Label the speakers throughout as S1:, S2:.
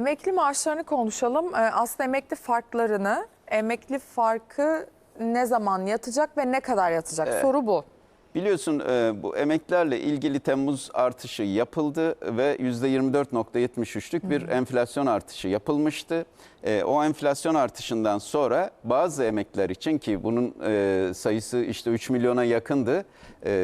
S1: Emekli maaşlarını konuşalım. Ee, Aslında emekli farklarını, emekli farkı ne zaman yatacak ve ne kadar yatacak? Soru bu.
S2: Biliyorsun e, bu emeklerle ilgili Temmuz artışı yapıldı ve %24.73'lük bir enflasyon artışı yapılmıştı. E, O enflasyon artışından sonra bazı emekliler için ki bunun e, sayısı işte 3 milyona yakındı.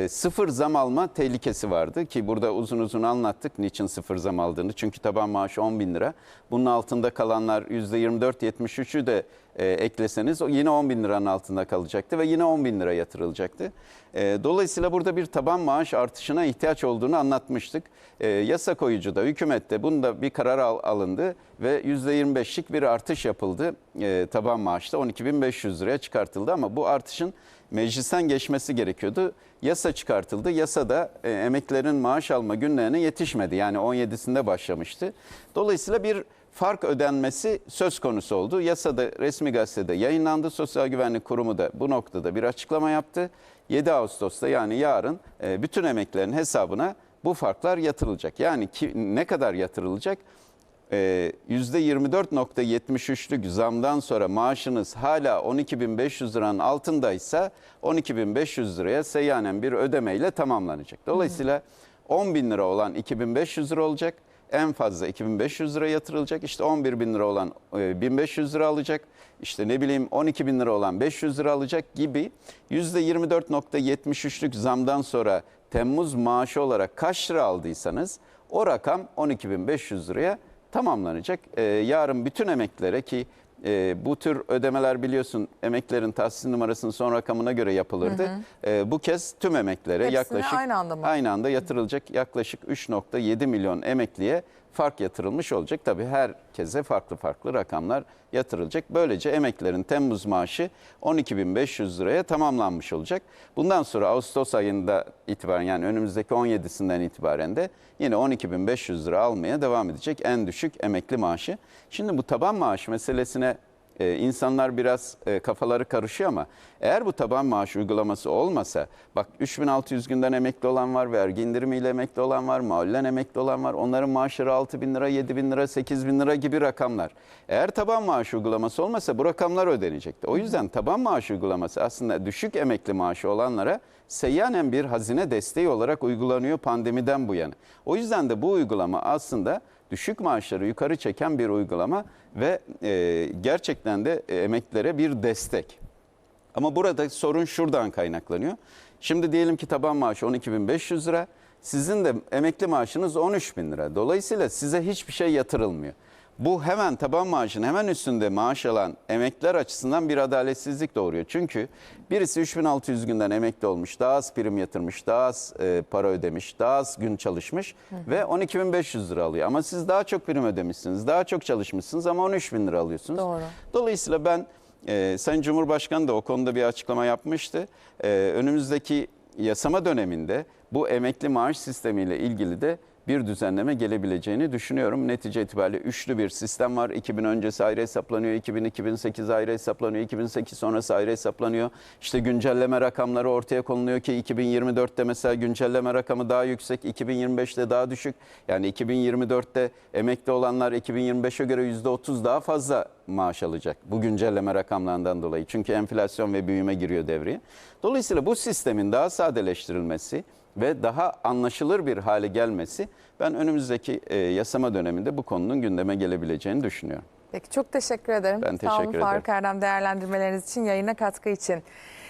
S2: Sıfır zam alma tehlikesi vardı ki burada uzun uzun anlattık niçin sıfır zam aldığını. Çünkü taban maaşı 10 bin lira. Bunun altında kalanlar %24.73'ü de ekleseniz yine 10 bin liranın altında kalacaktı ve yine 10 bin lira yatırılacaktı. E, dolayısıyla burada bir taban maaş artışına ihtiyaç olduğunu anlatmıştık. E, yasa koyucu da hükümette bunda bir karar al- alındı ve %25'lik bir artış yapıldı. E, taban maaşta 12.500 liraya çıkartıldı ama bu artışın meclisten geçmesi gerekiyordu. Yasa çıkartıldı. Yasada e, emeklilerin maaş alma günlerine yetişmedi. Yani 17'sinde başlamıştı. Dolayısıyla bir fark ödenmesi söz konusu oldu. Yasada resmi gazetede yayınlandı. Sosyal Güvenlik Kurumu da bu noktada bir açıklama yaptı. 7 Ağustos'ta yani yarın e, bütün emeklilerin hesabına bu farklar yatırılacak. Yani ki, ne kadar yatırılacak? Ee, %24.73'lük zamdan sonra maaşınız hala 12.500 liranın altındaysa 12.500 liraya seyyanen bir ödemeyle tamamlanacak. Dolayısıyla 10 bin lira olan 2.500 lira olacak. En fazla 2500 lira yatırılacak. İşte 11 bin lira olan e, 1500 lira alacak. İşte ne bileyim 12 bin lira olan 500 lira alacak gibi %24.73'lük zamdan sonra Temmuz maaşı olarak kaç lira aldıysanız o rakam 12.500 liraya tamamlanacak. Ee, yarın bütün emeklilere ki e, bu tür ödemeler biliyorsun emeklerin tahsis numarasının son rakamına göre yapılırdı. Ee, bu kez tüm emeklilere
S1: Hepsine
S2: yaklaşık
S1: aynı anda mı?
S2: aynı anda yatırılacak yaklaşık 3.7 milyon emekliye fark yatırılmış olacak. Tabii herkese farklı farklı rakamlar yatırılacak. Böylece emeklilerin Temmuz maaşı 12.500 liraya tamamlanmış olacak. Bundan sonra Ağustos ayında itibaren yani önümüzdeki 17'sinden itibaren de yine 12.500 lira almaya devam edecek en düşük emekli maaşı. Şimdi bu taban maaş meselesine ee, insanlar biraz e, kafaları karışıyor ama eğer bu taban maaş uygulaması olmasa bak 3600 günden emekli olan var, vergi indirimiyle emekli olan var, mahallen emekli olan var. Onların maaşları 6 bin lira, 7 bin lira, 8 bin lira gibi rakamlar. Eğer taban maaş uygulaması olmasa bu rakamlar ödenecekti. O yüzden taban maaş uygulaması aslında düşük emekli maaşı olanlara seyyanen bir hazine desteği olarak uygulanıyor pandemiden bu yana. O yüzden de bu uygulama aslında düşük maaşları yukarı çeken bir uygulama ve e, gerçekten de emeklilere bir destek. Ama burada sorun şuradan kaynaklanıyor. Şimdi diyelim ki taban maaşı 12.500 lira. Sizin de emekli maaşınız 13.000 lira. Dolayısıyla size hiçbir şey yatırılmıyor. Bu hemen taban maaşın hemen üstünde maaş alan emekliler açısından bir adaletsizlik doğuruyor. Çünkü birisi 3600 günden emekli olmuş, daha az prim yatırmış, daha az e, para ödemiş, daha az gün çalışmış ve 12.500 lira alıyor. Ama siz daha çok prim ödemişsiniz, daha çok çalışmışsınız ama 13.000 lira alıyorsunuz.
S1: Doğru.
S2: Dolayısıyla ben e, Sayın Cumhurbaşkanı da o konuda bir açıklama yapmıştı. E, önümüzdeki yasama döneminde bu emekli maaş sistemiyle ilgili de bir düzenleme gelebileceğini düşünüyorum. Netice itibariyle üçlü bir sistem var. 2000 öncesi ayrı hesaplanıyor, 2000 2008 ayrı hesaplanıyor, 2008 sonrası ayrı hesaplanıyor. İşte güncelleme rakamları ortaya konuluyor ki 2024'te mesela güncelleme rakamı daha yüksek, 2025'te daha düşük. Yani 2024'te emekli olanlar 2025'e göre %30 daha fazla maaş alacak bu güncelleme rakamlarından dolayı. Çünkü enflasyon ve büyüme giriyor devreye. Dolayısıyla bu sistemin daha sadeleştirilmesi ve daha anlaşılır bir hale gelmesi ben önümüzdeki e, yasama döneminde bu konunun gündeme gelebileceğini düşünüyorum.
S1: Peki çok teşekkür ederim.
S2: Ben
S1: Sağ olun
S2: teşekkür
S1: Faruk
S2: ederim.
S1: Erdem değerlendirmeleriniz için, yayına katkı için.